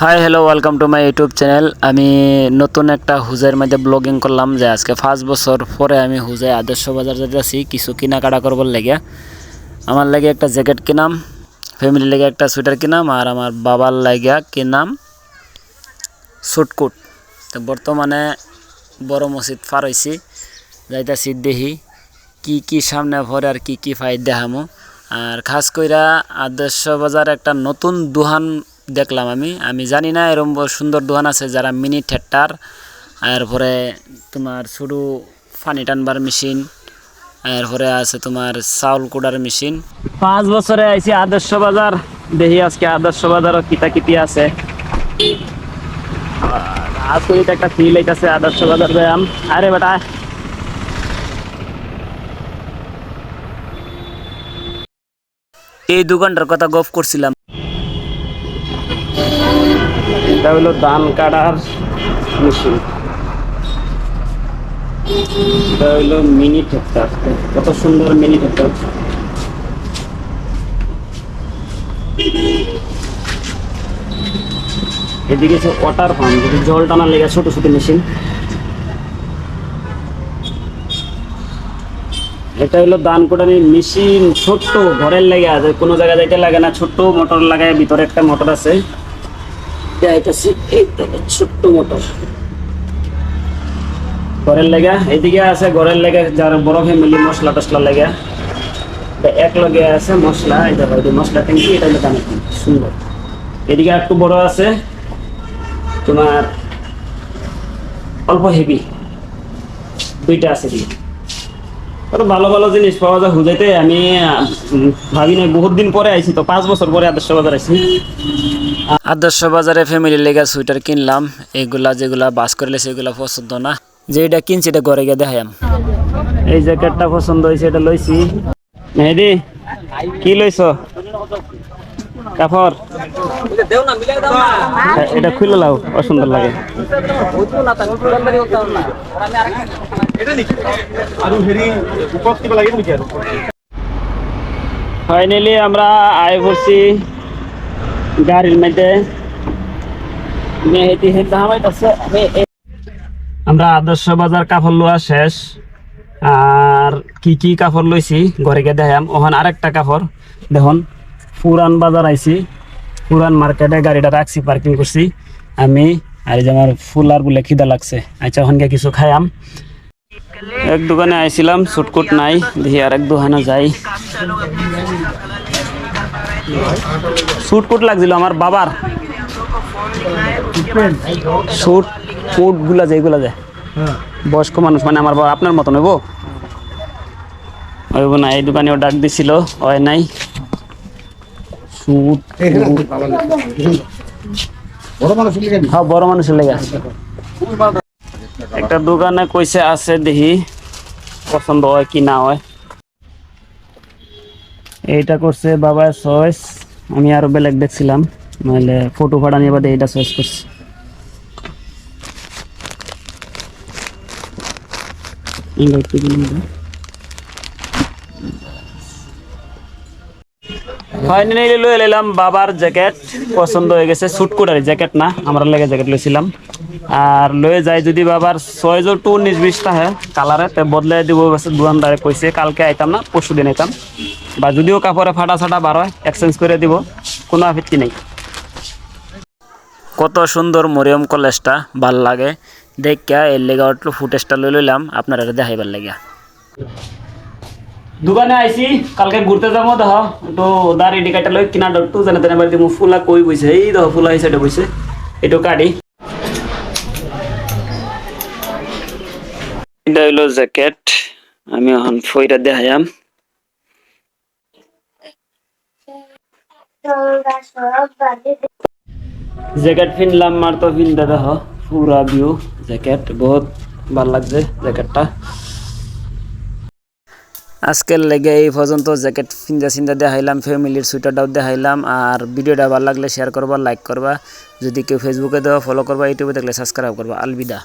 Hi hello welcome to my YouTube channel আমি নতুন একটা হুজের মধ্যে ব্লগিং করলাম যে আজকে পাঁচ বছর পরে আমি হুজে আদর্শ বাজার যেতেছি কিছু কেনাকাটা করবার লেগে। আমার লাগে একটা জ্যাকেট কিনাম ফ্যামিলির লেগে একটা সোয়েটার কিনাম, আর আমার বাবার লাগিয়া কিনাম সুটকুট তো বর্তমানে বড় মসজিদ পার হয়েছি যাইতাছি দেখি কি কি সামনে ভরে আর কি কি ফাইদ দেখামো। আর খাস কইরা আদর্শ বাজার একটা নতুন দোহান দেখলাম আমি। আমি জানি না এরকম ব- সুন্দর দোকান আছে যারা মিনি থিয়েটার এরপরে তোমার শুধু পানি টানবার মেশিন এরপরে আছে তোমার চাউল কুড়ার মেশিন পাঁচ বছরে আইছি আদর্শ বাজার। দেখি আজকে আদর্শ বাজারও কিতা কিতি আছে আজকে একটা ফিল আইতাছে আদর্শ বাজার ব্যায়াম। আরে বেটা। এই দোকানটার কথা গপ করছিলাম। এটা হলো ধান কাটার মেশিন। এটা হলো মিনি ট্রাক্টর। কত সুন্দর মিনি ট্রাক্টর। এদিকে আছে ওয়াটার পাম্প, যদি জল টানার লেগে ছোট ছোট মেশিন। এটা হলো দান কোটানি মেশিন, ছোট্ট ঘরের লাগে আছে। কোনো জায়গায় যাইতে লাগে না, ছোট্ট মোটর লাগায়, ভিতরে একটা মোটর আছে। যাইতেছি এই তো ছোট্ট মোটর। ঘরের লেগা, এদিকে আছে ঘরের লেগে, যার বড় ফ্যামিলি মশলা টসলা লেগে। এক লগে আছে মশলা এটা মশলা ট্যাঙ্কি এটা হলো সুন্দর। এদিকে একটু বড় আছে, তোমার অল্প হেভি। দুইটা আছে এদিকে। ভালো ভালো জিনিস পাওয়া যায় হুজাইতে, আমি ভাবি নাই, বহুত দিন পরে আইছি তো, পাঁচ বছর পরে আদর্শ বাজার আইছি। আদর্শ বাজারে ফ্যামিলি লেগে সুইটার কিনলাম। এগুলা যেগুলা বাস করলে সেগুলা পছন্দ না। যেটা কিনছি, এটা ঘরে গিয়ে দেখাইম এই জ্যাকেটটা পছন্দ হয়েছে এটা লইছি। মেহেদি, কি লইছ? কাপড়? এটা খুলে লাও, অসুন্দর লাগে। ফাইনালি আমরা আয় পড়ছি গাড়ির মধ্যে আমরা আদর্শ বাজার কাপড় লোয়া শেষ। আর কি কি কাপড় লইছি? ঘরে গিয়ে দেখাম ওখানে আরেকটা কাপড়। দেখুন, পুরান বাজার আইছি। পুরান মার্কেটে গাড়িটা রাখছি, পার্কিং করছি। আমি আর এই যে আমার ফুল আর বলে খিদা লাগছে। আচ্ছা ওখানকে কিছু খাইয়াম। এক দোকানে আইছিলাম সুটকুট নাই। দেখি আর এক দোকানে যাই। সুটকুট লাগছিল আমার বাবার। সুট ফুটগুলা যেগুলা যায় বয়স্ক মানুষ মানে আমার বাবা আপনার মতন হইব? হইব না এই দোকানেও ডাক দিছিল হয় নাই। সুট বড় মানুষ লিখে হ্যাঁ বড় মানুষের লেগে। আছে একটা দোকানে কইছে আছে দেখি পছন্দ হয় কি না হয়। এইটা করছে বাবা চয়েস আমি আরও বেলেগ দেখছিলাম, নাহলে ফটো ফাটা নিয়ে বাদে এইটা চয়েস করছি। ফাইনালি লয়ে এলাম বাবার জ্যাকেট পছন্দ হয়ে গেছে সুটকুটার জ্যাকেট না, আমরা লেগে জ্যাকেট লইছিলাম। আর লয়ে যাই যদি বাবার ছয় জোর টু উনিশ বিশটা হ্যাঁ কালারে তে বদলে দিব দোকানদারে কইছে কালকে আইতাম না পরশু দিন আইতাম। বা যদিও কাপড়ে ফাটা ছাটা বার হয় এক্সচেঞ্জ করে দিব কোনো আপত্তি নেই। কত সুন্দর মরিয়ম কলেজটা ভালো লাগে। দেখা এর লেগে একটু ফুটেজটা লই লইলাম আপনারা দেখাইবার লাগিয়া। দোকানে আইছি কালকে ঘুরতে যাব দেখ একটু দাঁড়ি ডিকাইটা লই কিনা ডট্টু জানে তেনে বাড়িতে ফুলা কই বইছে এই দেখো ফুলা এই সাইডে বইছে একটু কাটি। এটা হইল জ্যাকেট। আমি এখন ফইরা দেখাইয়াম। জ্যাকেট কিনলাম মার তো কিনতে দেখ, পুরা ভিউ জ্যাকেট, বহুত ভালো লাগছে জ্যাকেটটা। আজকের লেগে এই পর্যন্ত জ্যাকেট চিন্তা চিন্তা দেখাইলাম, ফ্যামিলির সুইটারটাও দেখাইলাম, আর ভিডিওটা ভালো লাগলে শেয়ার করবা লাইক করবা। যদি কেউ ফেসবুকে দেওয়া ফলো করবা ইউটিউবে দেখলে সাবস্ক্রাইব করবা। আলবিদা।